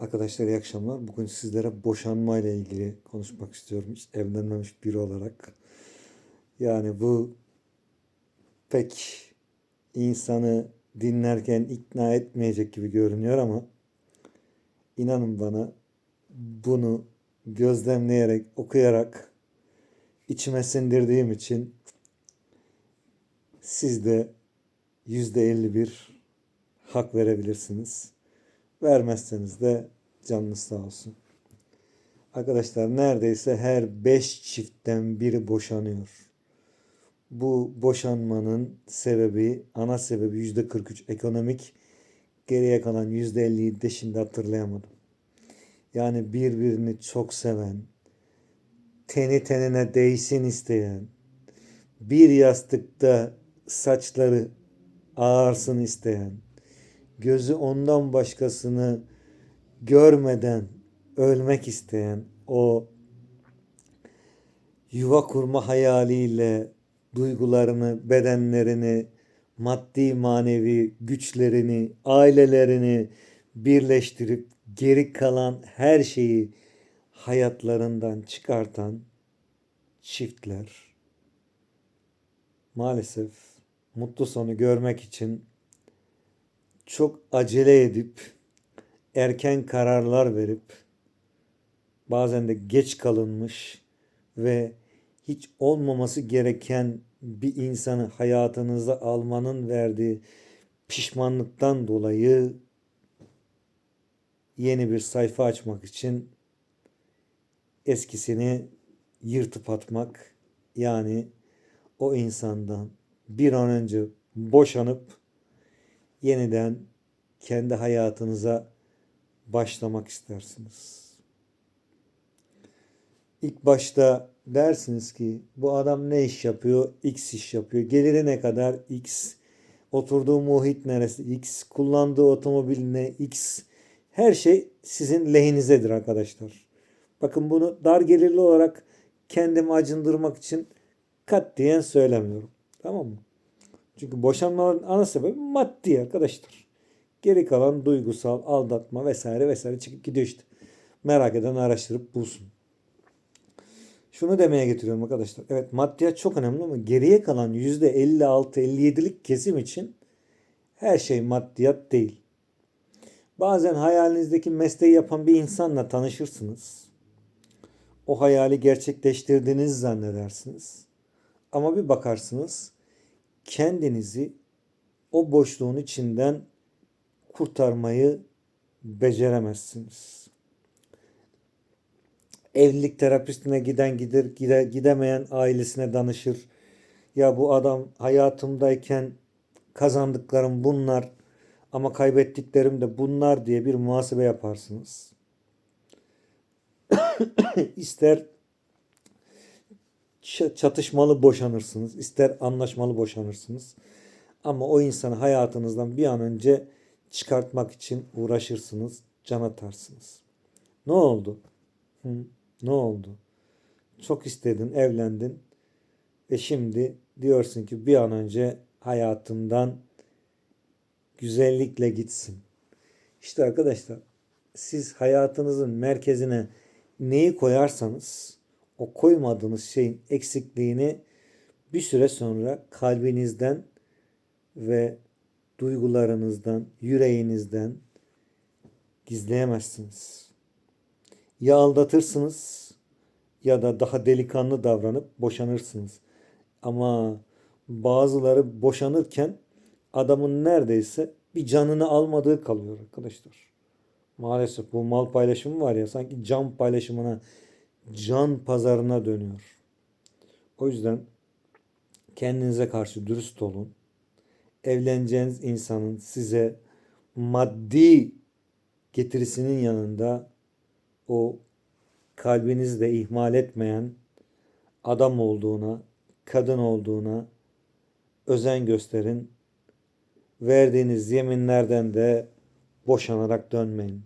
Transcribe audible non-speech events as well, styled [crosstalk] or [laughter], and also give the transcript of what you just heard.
Arkadaşlar iyi akşamlar. Bugün sizlere boşanma ile ilgili konuşmak istiyorum. Hiç evlenmemiş biri olarak. Yani bu pek insanı dinlerken ikna etmeyecek gibi görünüyor ama inanın bana bunu gözlemleyerek, okuyarak içime sindirdiğim için siz de yüzde elli bir hak verebilirsiniz. Vermezseniz de canınız sağ olsun. Arkadaşlar neredeyse her beş çiftten biri boşanıyor. Bu boşanmanın sebebi, ana sebebi yüzde 43 ekonomik. Geriye kalan yüzde 50'yi de şimdi hatırlayamadım. Yani birbirini çok seven, teni tenine değsin isteyen, bir yastıkta saçları ağarsın isteyen, gözü ondan başkasını görmeden ölmek isteyen o yuva kurma hayaliyle duygularını, bedenlerini, maddi manevi güçlerini, ailelerini birleştirip geri kalan her şeyi hayatlarından çıkartan çiftler. Maalesef mutlu sonu görmek için çok acele edip erken kararlar verip bazen de geç kalınmış ve hiç olmaması gereken bir insanı hayatınıza almanın verdiği pişmanlıktan dolayı yeni bir sayfa açmak için eskisini yırtıp atmak yani o insandan bir an önce boşanıp yeniden kendi hayatınıza başlamak istersiniz. İlk başta dersiniz ki bu adam ne iş yapıyor? X iş yapıyor. Geliri ne kadar? X. Oturduğu muhit neresi? X. Kullandığı otomobil ne? X. Her şey sizin lehinizedir arkadaşlar. Bakın bunu dar gelirli olarak kendimi acındırmak için katiyen söylemiyorum. Tamam mı? Çünkü boşanmaların ana sebebi maddi arkadaşlar. Geri kalan duygusal, aldatma vesaire vesaire çıkıp gidiyor işte. Merak eden araştırıp bulsun. Şunu demeye getiriyorum arkadaşlar. Evet maddiyat çok önemli ama geriye kalan %56-57'lik kesim için her şey maddiyat değil. Bazen hayalinizdeki mesleği yapan bir insanla tanışırsınız. O hayali gerçekleştirdiğinizi zannedersiniz. Ama bir bakarsınız kendinizi o boşluğun içinden kurtarmayı beceremezsiniz. Evlilik terapistine giden gider, gide, gidemeyen ailesine danışır. Ya bu adam hayatımdayken kazandıklarım bunlar ama kaybettiklerim de bunlar diye bir muhasebe yaparsınız. [coughs] İster çatışmalı boşanırsınız, ister anlaşmalı boşanırsınız. Ama o insanı hayatınızdan bir an önce çıkartmak için uğraşırsınız, can atarsınız. Ne oldu? Hı, ne oldu? Çok istedin, evlendin ve şimdi diyorsun ki bir an önce hayatımdan güzellikle gitsin. İşte arkadaşlar siz hayatınızın merkezine neyi koyarsanız o koymadığınız şeyin eksikliğini bir süre sonra kalbinizden ve duygularınızdan, yüreğinizden gizleyemezsiniz. Ya aldatırsınız ya da daha delikanlı davranıp boşanırsınız. Ama bazıları boşanırken adamın neredeyse bir canını almadığı kalıyor arkadaşlar. Maalesef bu mal paylaşımı var ya sanki can paylaşımına, can pazarına dönüyor. O yüzden kendinize karşı dürüst olun. Evleneceğiniz insanın size maddi getirisinin yanında o kalbinizi de ihmal etmeyen adam olduğuna, kadın olduğuna özen gösterin. Verdiğiniz yeminlerden de boşanarak dönmeyin.